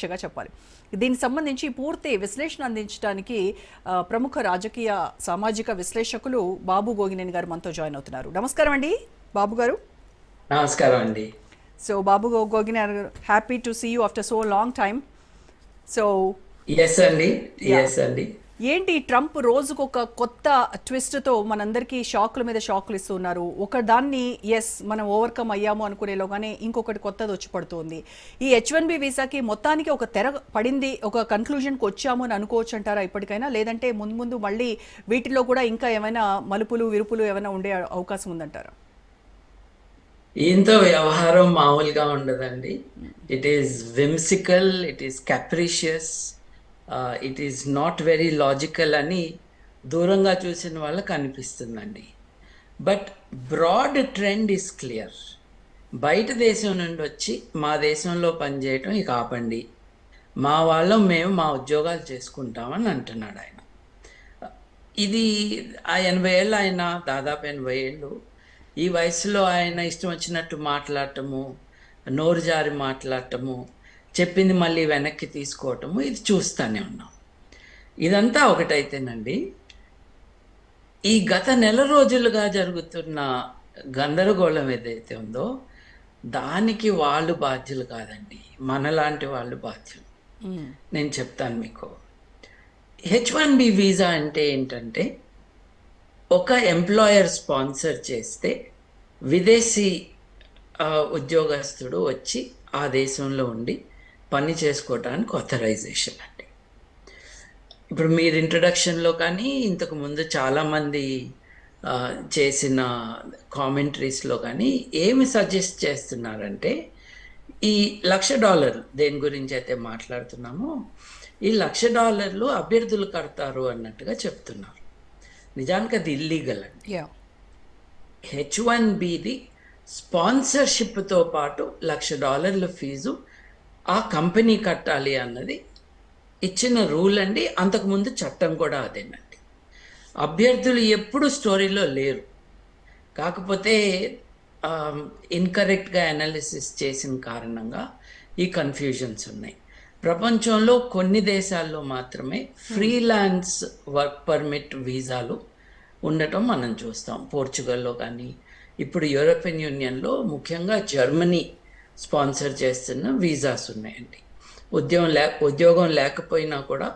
పరీక్షగా చెప్పాలి. దీనికి సంబంధించి పూర్తి విశ్లేషణ అందించడానికి ప్రముఖ రాజకీయ సామాజిక విశ్లేషకులు బాబు గోగినేని గారు మనతో జాయిన్ అవుతున్నారు. నమస్కారం అండి బాబు గారు. నమస్కారం అండి. సో బాబు గో- గోగినేని గారు happy to see you after so long time. So yes అండి. ఎస్ అండి. ఏంటి ట్రంప్ రోజుకు ఒక కొత్త ట్విస్ట్తో మనందరికీ షాకుల మీద షాకులు ఇస్తున్నారు? ఒక దాన్ని ఎస్ మనం ఓవర్కమ్ అయ్యాము అనుకునేలోగానే ఇంకొకటి కొత్తది వచ్చి పడుతుంది. ఈ హెచ్ వన్ బి వీసాకి మొత్తానికి ఒక తెర పడింది ఒక కన్క్లూజన్కి వచ్చాము అని అనుకోవచ్చు అంటారా ఇప్పటికైనా? లేదంటే ముందు ముందు మళ్ళీ వీటిలో కూడా ఇంకా ఏమైనా మలుపులు విరుపులు ఏమైనా ఉండే అవకాశం ఉందంటారా? ఈయనతో వ్యవహారం మామూలుగా ఉండదండి. It is whimsical it is capricious it is not very logical అని దూరంగా చూసిన వాళ్ళకి అనిపిస్తుందండి. But broad trend is clear బయట దేశం నుండి వచ్చి మా దేశంలో పనిచేయటం ఇక ఆపండి. మా వాళ్ళం మేము మా ఉద్యోగాలు చేసుకుంటామని అంటున్నాడు ఆయన. ఇది ఆ ఎనభై ఏళ్ళు ఆయన దాదాపు ఎనభై ఏళ్ళు. ఈ వయసులో ఆయన ఇష్టం వచ్చినట్టు మాట్లాడటము నోరు జారి మాట్లాడటము చెప్పింది మళ్ళీ వెనక్కి తీసుకోవటము ఇది చూస్తూనే ఉన్నాం. ఇదంతా ఒకటైతేనండి ఈ గత నెల రోజులుగా జరుగుతున్న గందరగోళం ఏదైతే ఉందో దానికి వాళ్ళు బాధ్యులు కాదండి. మనలాంటి వాళ్ళు బాధ్యులు. నేను చెప్తాను మీకు. హెచ్ వన్ బి వీసా అంటే ఏంటంటే ఒక ఎంప్లాయర్ స్పాన్సర్ చేస్తే విదేశీ ఉద్యోగస్తుడు వచ్చి ఆ దేశంలో ఉండి పని చేసుకోవడానికి ఆథరైజేషన్ అండి. ఇప్పుడు మీరు ఇంట్రడక్షన్లో కానీ ఇంతకు ముందు చాలామంది చేసిన కామెంటరీస్లో కానీ ఏమి సజెస్ట్ చేస్తున్నారంటే ఈ లక్ష డాలర్లు దేని గురించి అయితే మాట్లాడుతున్నామో ఈ లక్ష డాలర్లు అభ్యర్థులు కడతారు అన్నట్టుగా చెప్తున్నారు. నిజానికి అది ఇల్లీగల్ అండి. హెచ్ వన్ బిది స్పాన్సర్షిప్తో పాటు లక్ష డాలర్ల ఫీజు ఆ కంపెనీ కట్టాలి అన్నది ఇచ్చిన రూల్ అండి. అంతకుముందు చట్టం కూడా అదేనండి. అభ్యర్థులు ఎప్పుడు స్టోరీలో లేరు. కాకపోతే ఇన్కరెక్ట్గా అనాలిసిస్ చేసిన కారణంగా ఈ కన్ఫ్యూజన్స్ ఉన్నాయి. ప్రపంచంలో కొన్ని దేశాల్లో మాత్రమే ఫ్రీలాన్స్ వర్క్ పర్మిట్ వీసాలు ఉండటం మనం చూస్తాం. పోర్చుగల్లో కానీ ఇప్పుడు యూరోపియన్ యూనియన్లో ముఖ్యంగా జర్మనీ స్పాన్సర్ చేస్తున్న వీసాస్ ఉన్నాయండి. ఉద్యోగం లే ఉద్యోగం లేకపోయినా కూడా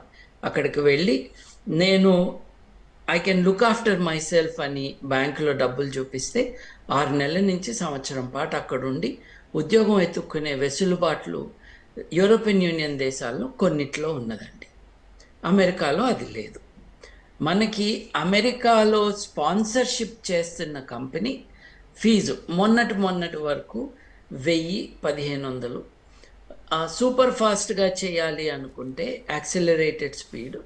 అక్కడికి వెళ్ళి నేను I can look after myself అని బ్యాంకులో డబ్బులు చూపిస్తే ఆరు నెలల నుంచి సంవత్సరం పాటు అక్కడ ఉండి ఉద్యోగం ఎత్తుక్కునే వెసులుబాట్లు యూరోపియన్ యూనియన్ దేశాల్లో కొన్నిట్లో ఉన్నదండి. అమెరికాలో అది లేదు. మనకి అమెరికాలో స్పాన్సర్షిప్ చేస్తున్న కంపెనీ ఫీజు మొన్నటి మొన్నటి వరకు వెయ్యి పదిహేను వందలు. సూపర్ ఫాస్ట్గా చేయాలి అనుకుంటే యాక్సిలరేటెడ్ స్పీడ్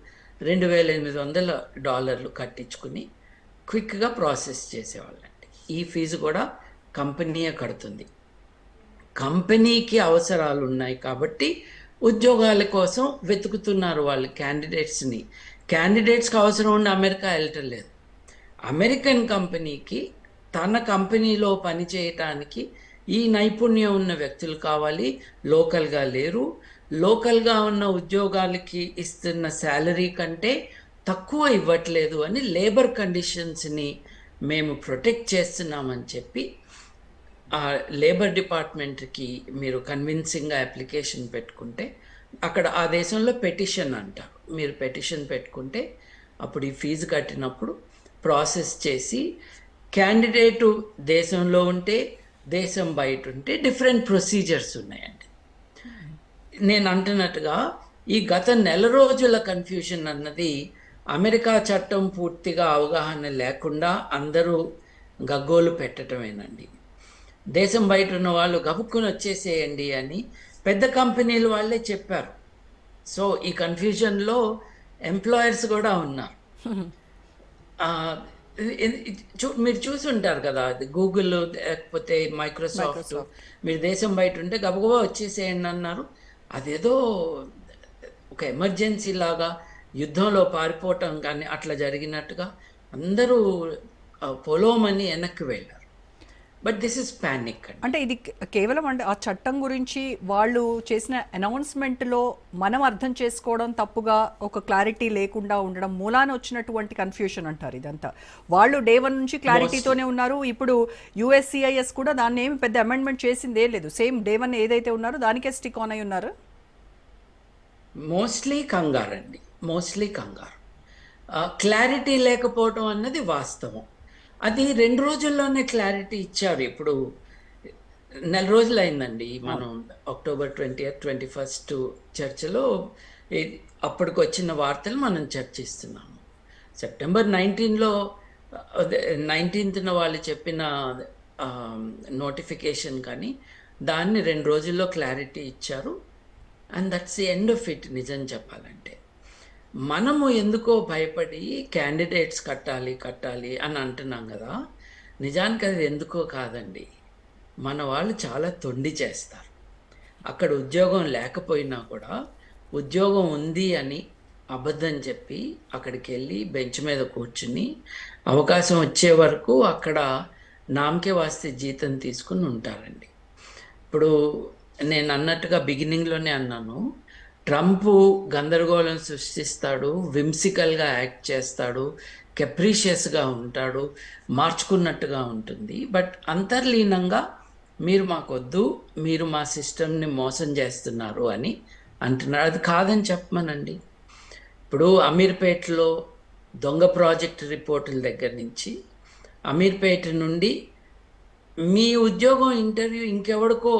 రెండు వేల ఎనిమిది వందల డాలర్లు కట్టించుకుని క్విక్గా ప్రాసెస్ చేసేవాళ్ళండి. ఈ ఫీజు కూడా కంపెనీయే కడుతుంది. కంపెనీకి అవసరాలు ఉన్నాయి కాబట్టి ఉద్యోగాల కోసం వెతుకుతున్నారు వాళ్ళు క్యాండిడేట్స్ని క్యాండిడేట్స్కి అవసరం ఉండి అమెరికా వెళ్ళటం లేదు. అమెరికన్ కంపెనీకి తన కంపెనీలో పని చేయటానికి ఈ నైపుణ్యం ఉన్న వ్యక్తులు కావాలి లోకల్గా లేరు. లోకల్గా ఉన్న ఉద్యోగాలకి ఇస్తున్న శాలరీ కంటే తక్కువ ఇవ్వట్లేదు అని లేబర్ కండిషన్స్ని మేము ప్రొటెక్ట్ చేస్తున్నామని చెప్పి ఆ లేబర్ డిపార్ట్మెంట్కి మీరు కన్విన్సింగ్గా అప్లికేషన్ పెట్టుకుంటే అక్కడ ఆ దేశంలో పెటిషన్ అంటారు మీరు పెటిషన్ పెట్టుకుంటే అప్పుడు ఈ ఫీజు కట్టినప్పుడు ప్రాసెస్ చేసి క్యాండిడేటు దేశంలో ఉంటే దేశం బయట ఉంటే డిఫరెంట్ ప్రొసీజర్స్ ఉన్నాయండి. నేను అంటున్నట్టుగా ఈ గత నెల రోజుల కన్ఫ్యూషన్ అన్నది అమెరికా చట్టం పూర్తిగా అవగాహన లేకుండా అందరూ గగ్గోలు పెట్టడమేనండి దేశం బయట ఉన్న వాళ్ళు గబుక్కుని వచ్చేసేయండి అని పెద్ద కంపెనీలు వాళ్ళే చెప్పారు. సో ఈ కన్ఫ్యూజన్లో ఎంప్లాయర్స్ కూడా ఉన్నారు. మీరు చూసి ఉంటారు కదా అది గూగుల్ లేకపోతే మైక్రోసాఫ్ట్ మీరు దేశం బయట ఉంటే గబగబా వచ్చేసేయండి అన్నారు. అదేదో ఒక ఎమర్జెన్సీ లాగా యుద్ధంలో పారిపోవటం కానీ అట్లా జరిగినట్టుగా అందరూ పొలోమని వెనక్కి వెళ్ళారు. బట్ దిస్ ఇస్ ప్యానిక్ అండి అంటే ఇది కేవలం అంటే ఆ చట్టం గురించి వాళ్ళు చేసిన అనౌన్స్మెంట్లో మనం అర్థం చేసుకోవడం తప్పుగా ఒక క్లారిటీ లేకుండా ఉండడం మూలాన వచ్చినటువంటి కన్ఫ్యూషన్ అంటారు ఇదంతా. వాళ్ళు డే వన్ నుంచి క్లారిటీతోనే ఉన్నారు. ఇప్పుడు యుఎస్సిఐఎస్ కూడా దాన్ని ఏమి పెద్ద అమెండ్మెంట్ చేసిందే లేదు. సేమ్ డే వన్ ఏదైతే ఉన్నారో దానికే స్టిక్ ఆన్ అయి ఉన్నారు? మోస్ట్లీ కంగారు అండి మోస్ట్లీ కంగారు క్లారిటీ లేకపోవడం అన్నది వాస్తవం. అది రెండు రోజుల్లోనే క్లారిటీ ఇచ్చారు. ఇప్పుడు నెల రోజులు అయిందండి మనం అక్టోబర్ ట్వంటీ ట్వంటీ ఫస్ట్ చర్చలో అప్పటికి వచ్చిన వార్తలు మనం చర్చిస్తున్నాము. సెప్టెంబర్ నైన్టీన్లో నైన్టీన్త్న వాళ్ళు చెప్పిన నోటిఫికేషన్ కానీ దాన్ని రెండు రోజుల్లో క్లారిటీ ఇచ్చారు. And that's the end of it నిజం చెప్పాలంటే. మనము ఎందుకో భయపడి క్యాండిడేట్స్ కట్టాలి కట్టాలి అని అంటున్నాం కదా నిజానికి అది ఎందుకో కాదండి. మన వాళ్ళు చాలా తొండి చేస్తారు. అక్కడ ఉద్యోగం లేకపోయినా కూడా ఉద్యోగం ఉంది అని అబద్ధం చెప్పి అక్కడికి వెళ్ళి బెంచ్ మీద కూర్చుని అవకాశం వచ్చే వరకు అక్కడ నామకే వాస్తే జీతం తీసుకుని ఉంటారండి. ఇప్పుడు నేను అన్నట్టుగా బిగినింగ్లోనే అన్నాను. ట్రంప్ గందరగోళం సృష్టిస్తాడు విమ్సికల్గా యాక్ట్ చేస్తాడు కెప్రీషియస్గా ఉంటాడు మార్చుకున్నట్టుగా ఉంటుంది. బట్ అంతర్లీనంగా మీరు మాకొద్దు మీరు మా సిస్టమ్ని మోసం చేస్తున్నారు అని అంటున్నారు అది కాదని చెప్పమనండి. ఇప్పుడు అమీర్పేటలో దొంగ ప్రాజెక్ట్ రిపోర్టుల దగ్గర నుంచి అమీర్పేట నుండి మీ ఉద్యోగం ఇంటర్వ్యూ ఇంకెవడికో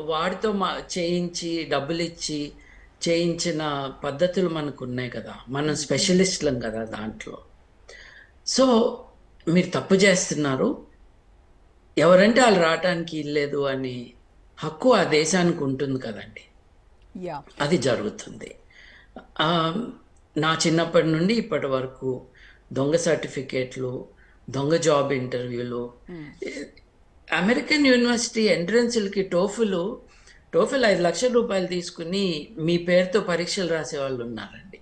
వాడితో మా చేయించి డబ్బులు ఇచ్చి చేయించిన పద్ధతులు మనకు ఉన్నాయి కదా. మనం స్పెషలిస్టులం కదా దాంట్లో. సో మీరు తప్పు చేస్తున్నారు. ఎవరంటే వాళ్ళు రావటానికి ఇల్లేదు అని హక్కు ఆ దేశానికి ఉంటుంది కదండి. అది జరుగుతుంది. నా చిన్నప్పటి నుండి ఇప్పటి వరకు దొంగ సర్టిఫికేట్లు దొంగ జాబ్ ఇంటర్వ్యూలు అమెరికన్ యూనివర్సిటీ ఎంట్రన్స్లకి టోఫులు టోఫిల్ ఐదు లక్షల రూపాయలు తీసుకుని మీ పేరుతో పరీక్షలు రాసే వాళ్ళు ఉన్నారండి.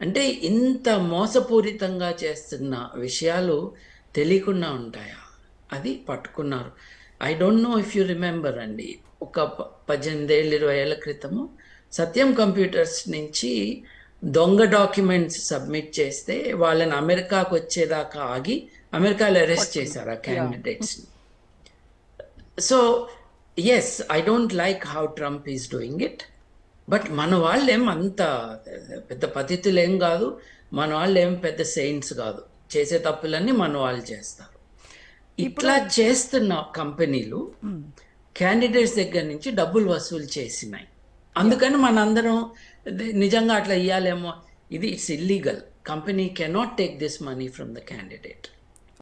అంటే ఇంత మోసపూరితంగా చేస్తున్న విషయాలు తెలియకుండా ఉంటాయా? అది పట్టుకున్నారు. I don't know if you remember అండి. ఒక పద్దెనిమిది ఏళ్ళు ఇరవై ఏళ్ళ క్రితము సత్యం కంప్యూటర్స్ నుంచి దొంగ డాక్యుమెంట్స్ సబ్మిట్ చేస్తే వాళ్ళని అమెరికాకు వచ్చేదాకా ఆగి అమెరికాలో అరెస్ట్ చేశారు ఆ క్యాండిడేట్స్ని so yes I don't like how Trump is doing it but మన వాళ్ళు ఏం అంత పెద్ద పతితులు ఏం కాదు. మన వాళ్ళు ఏం పెద్ద సెయింట్స్ కాదు. చేసే తప్పులన్నీ మన వాళ్ళు చేస్తారు. ఇట్లా చేస్తున్న కంపెనీలు క్యాండిడేట్స్ దగ్గర నుంచి డబ్బులు వసూలు చేసినాయి. అందుకని మనందరం నిజంగా అట్లా ఇవ్వాలేమో ఇది it's illegal company cannot take this money from the candidate